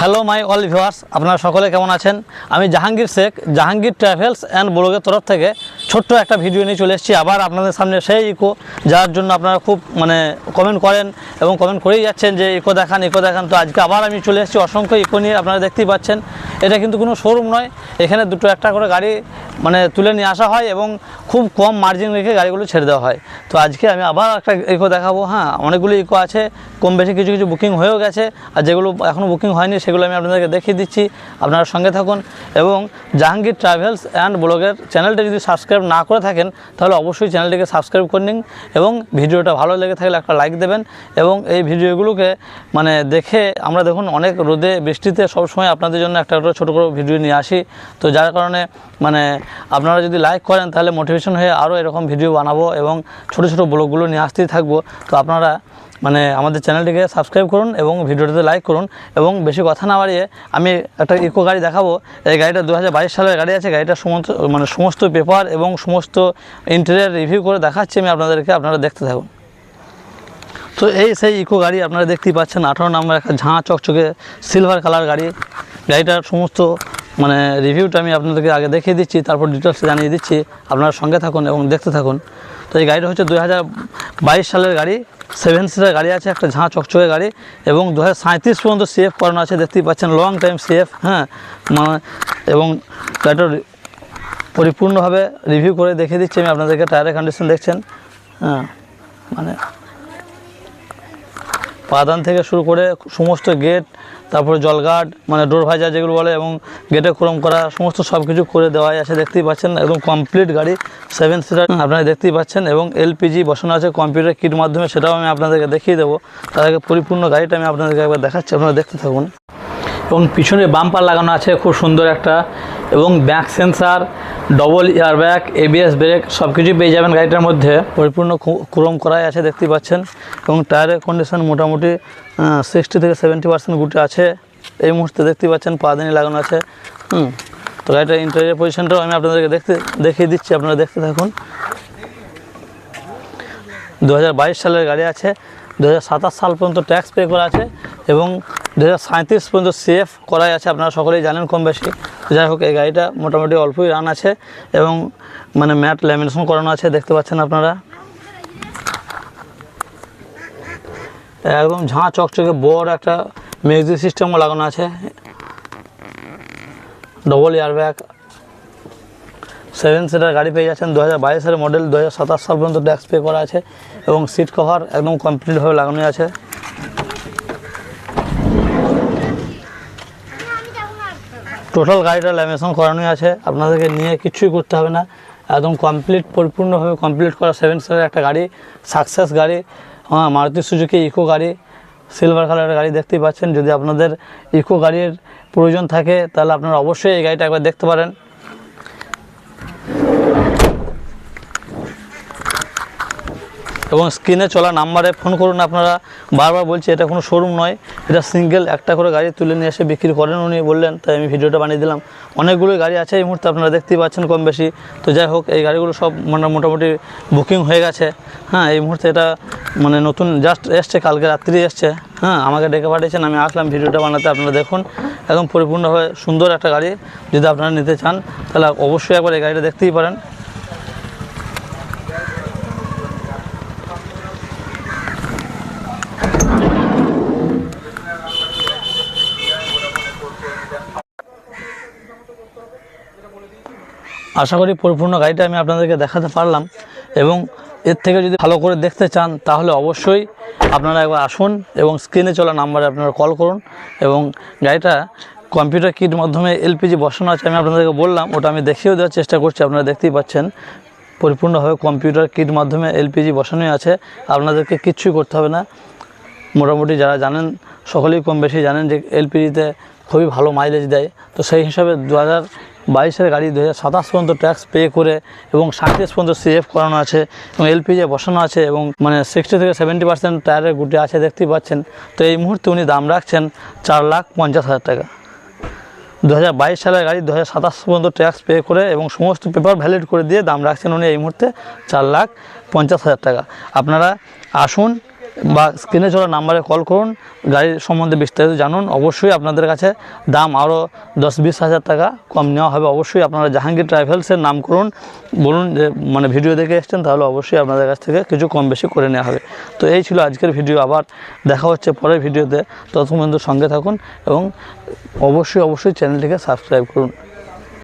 Hello my all viewers আপনারা সকলে কেমন আছেন? আমি জাহাঙ্গীর শেখ, জাহাঙ্গীর ট্রাভেলস অ্যান্ড ব্লগের তরফ থেকে ছোট্ট একটা ভিডিও নিয়ে চলে এসেছি। আবার আপনাদের সামনে সেই ইকো যার জন্য আপনারা খুব মানে কমেন্ট করেন এবং কমেন্ট করেই যাচ্ছেন যে ইকো দেখান ইকো দেখান। তো আজকে আবার আমি চলে এসেছি অসংখ্য ইকো নিয়ে, আপনারা দেখতেই পাচ্ছেন। এটা কিন্তু কোনো শোরুম নয়। এখানে দুটো একটা করে গাড়ি মানে তুলে নিয়ে আসা হয় এবং খুব কম মার্জিন রেখে গাড়িগুলো ছেড়ে দেওয়া হয়। তো আজকে আমি আবার একটা ইকো দেখাবো। হ্যাঁ অনেকগুলো ইকো আছে। কম বেশি কিছু কিছু বুকিং হয়েও গেছে। আর যেগুলো এখনও বুকিং হয়নি, সেগুলো আমি আপনাদেরকে দেখিয়ে দিচ্ছি। আপনারা সঙ্গে থাকুন। এবং জাহাঙ্গীর ট্রাভেলস অ্যান্ড ব্লগের চ্যানেলটা যদি সাবস্ক্রাইব না করে থাকেন, তাহলে অবশ্যই চ্যানেলটিকে সাবস্ক্রাইব করে নিন এবং ভিডিওটা ভালো লেগে থাকলে একটা লাইক দেবেন এবং এই ভিডিওগুলোকে মানে দেখে আমরা দেখুন অনেক রোদে বৃষ্টিতে সবসময় আপনাদের জন্য একটা একটা ছোটো করে ভিডিও নিয়ে আসি। তো যার কারণে মানে আপনারা যদি লাইক করেন তাহলে মোটিভেশন হয়ে আরও এরকম ভিডিও বানাবো এবং ছোটো ছোটো ব্লগগুলো নিয়ে আসতেই থাকব। তো আপনারা মানে আমাদের চ্যানেলটিকে সাবস্ক্রাইব করুন এবং ভিডিওটিতে লাইক করুন এবং বেশি কথা না বাড়িয়ে আমি একটা ইকো গাড়ি দেখাবো। এই গাড়িটা দু হাজার বাইশ সালের গাড়ি আছে। গাড়িটা সমস্ত মানে সমস্ত পেপার এবং সমস্ত ইন্টেরিয়ার রিভিউ করে দেখাচ্ছি আমি আপনাদেরকে। আপনারা দেখতে থাকুন। তো এই সেই ইকো গাড়ি আপনারা দেখতেই পাচ্ছেন। আঠারো নম্বর একটা ঝাঁ চকচকে সিলভার কালার গাড়ি। গাড়িটার সমস্ত মানে রিভিউটা আমি আপনাদেরকে আগে দেখিয়ে দিচ্ছি, তারপর ডিটেলস জানিয়ে দিচ্ছি। আপনারা সঙ্গে থাকুন এবং দেখতে থাকুন। তো এই গাড়িটা হচ্ছে দু হাজার বাইশ সালের গাড়ি। সেভেন সিটার গাড়ি আছে, একটা ঝাঁ চকচকে গাড়ি এবং দু হাজার পর্যন্ত সেফ করানো আছে, দেখতেই পাচ্ছেন লং টাইম সেফ হ্যাঁ? মানে এবং গাড়িটা পরিপূর্ণভাবে রিভিউ করে দেখে দিচ্ছি, আমি আপনাদেরকে টায়ারের কন্ডিশন দেখছেন হ্যাঁ? মানে পাদান থেকে শুরু করে সমস্ত গেট তারপরে জলগার্ড মানে ডোর ভাজা যেগুলো বলে, এবং গেটে ক্রম করা, সমস্ত সব কিছু করে দেওয়াই আছে। দেখতেই পাচ্ছেন, একদম কমপ্লিট গাড়ি সেভেন সিটার আপনারা দেখতেই পাচ্ছেন, এবং এলপিজি বসানো আছে কম্পিউটার কিট মাধ্যমে, সেটাও আমি আপনাদেরকে দেখিয়ে দেবো। তার আগে পরিপূর্ণ গাড়িটা আমি আপনাদেরকে একবার দেখাচ্ছি, আপনারা দেখতে থাকুন। এবং পিছনে বাম্পার লাগানো আছে, খুব সুন্দর একটা, এবং back sensor double air bag ABS brake সব কিছুই পেয়ে যাবেন গাড়িটার মধ্যে। পরিপূর্ণ ক্রোম করাই আছে, দেখতে পাচ্ছেন। এবং টায়ারের কন্ডিশন মোটামুটি সিক্সটি থেকে সেভেন্টি পার্সেন্ট গুটে আছে। এই মুহূর্তে দেখতে পাচ্ছেন পাদানি লাগানো আছে। হুম। তো গাড়িটার ইন্টারিয়ার পজিশনটাও আমি আপনাদেরকে দেখতে, দেখিয়ে দিচ্ছি, আপনারা দেখতে থাকুন। দু হাজার বাইশ সালের গাড়ি আছে দু হাজার সাতাশ সাল পর্যন্ত ট্যাক্স পে করা আছে, এবং দু হাজার সাঁইত্রিশ পর্যন্ত সেফ করাই আছে, আপনারা সকলেই জানেন কম বেশি যাই হোক, এই গাড়িটা মোটামুটি অল্পই রান আছে এবং মানে ম্যাট ল্যামিনেশন করানো আছে, দেখতে পাচ্ছেন আপনারা। একদম ঝাঁ চকচকে বড় একটা মিউজিক সিস্টেমও লাগানো আছে। Double air bag seven seater গাড়ি পেয়ে যাচ্ছেন। দু হাজার বাইশের মডেল দু হাজার সাতাশ সাল পর্যন্ত ট্যাক্স পে করা আছে এবং সিট কভার একদম কমপ্লিটভাবে লাগানো আছে। টোটাল গাড়িটা ল্যামিনেশন করানোই আছে। আপনাদেরকে নিয়ে কিছুই করতে হবে না। একদম কমপ্লিট পরিপূর্ণভাবে কমপ্লিট করা সেভেন সিটার একটা গাড়ি সাকসেস গাড়ি হ্যাঁ মারুতি সুজুকি ইকো গাড়ি সিলভার কালারের গাড়ি দেখতেই পাচ্ছেন। যদি আপনাদের ইকো গাড়ির প্রয়োজন থাকে, তাহলে আপনারা অবশ্যই এই গাড়িটা একবার দেখতে পারেন। এবং স্ক্রিনে চলা নাম্বারে ফোন করুন আপনারা। বারবার বলছি, এটা কোনো শোরুম নয়, এটা সিঙ্গেল একটা করে গাড়ি তুলে নিয়ে এসে বিক্রি করেন উনি বললেন, তাই আমি ভিডিওটা বানিয়ে দিলাম। অনেকগুলো গাড়ি আছে এই মুহূর্তে, আপনারা দেখতেই পাচ্ছেন কম বেশি। তো যাই হোক, এই গাড়িগুলো সব মানে মোটামুটি বুকিং হয়ে গেছে। হ্যাঁ এই মুহূর্তে এটা মানে নতুন জাস্ট এসছে, কালকে রাত্রি এসছে। হ্যাঁ আমাকে ডেকে পাঠিয়েছেন, আমি আসলাম ভিডিওটা বানাতে, আপনারা দেখুন। একদম পরিপূর্ণভাবে সুন্দর একটা গাড়ি, যদি আপনারা নিতে চান, তাহলে অবশ্যই একবার এই গাড়িটা দেখতেই পারেন। আশা করি পরিপূর্ণ গাড়িটা আমি আপনাদেরকে দেখাতে পারলাম এবং এর থেকে যদি ভালো করে দেখতে চান, তাহলে অবশ্যই আপনারা একবার আসুন এবং স্ক্রিনে চলা নাম্বারে আপনারা কল করুন এবং গাড়িটা কম্পিউটার কিট মাধ্যমে এলপিজি বসানো আছে, আমি আপনাদেরকে বললাম, ওটা আমি দেখিয়েও দেওয়ার চেষ্টা করছি, আপনারা দেখতেই পাচ্ছেন। পরিপূর্ণভাবে কম্পিউটার কিট মাধ্যমে এলপিজি বসানোই আছে, আপনাদেরকে কিচ্ছুই করতে হবে না। মোটামুটি যারা জানেন, সকলেই কম বেশি জানেন যে এলপিজিতে খুবই ভালো মাইলেজ দেয়। তো সেই হিসাবে দু হাজার বাইশের গাড়ি দু হাজার সাতাশ পর্যন্ত ট্যাক্স পে করে এবং সাঁত্রিশ পর্যন্ত সিএফ করানো আছে এবং এলপিজি বসানো আছে এবং মানে সিক্সটি থেকে সেভেন্টি পার্সেন্ট টায়ারের গুটি আছে, দেখতেই পাচ্ছেন। তো এই মুহূর্তে উনি দাম রাখছেন চার লাখ পঞ্চাশ হাজার টাকা। দু হাজার বাইশ সালের গাড়ি দু হাজার সাতাশ পর্যন্ত ট্যাক্স পে করে এবং সমস্ত পেপার ভ্যালিড করে দিয়ে দাম রাখছেন উনি এই মুহূর্তে চার লাখ পঞ্চাশ হাজার টাকা। আপনারা আসুন বা স্ক্রিনে চলা নাম্বারে কল করুন, গাড়ির সম্বন্ধে বিস্তারিত জানুন। অবশ্যই আপনাদের কাছে দাম আরও দশ বিশ হাজার টাকা কম নেওয়া হবে। অবশ্যই আপনারা জাহাঙ্গীর ট্রাভেলসের নাম করুন। বলুন যে মানে ভিডিও দেখে এসছেন, তাহলে অবশ্যই আপনাদের কাছ থেকে কিছু কম বেশি করে নেওয়া হবে। তো এই ছিল আজকের ভিডিও। আবার দেখা হচ্ছে পরের ভিডিওতে। ততক্ষণ সঙ্গে থাকুন এবং অবশ্যই অবশ্যই চ্যানেলটিকে সাবস্ক্রাইব করুন।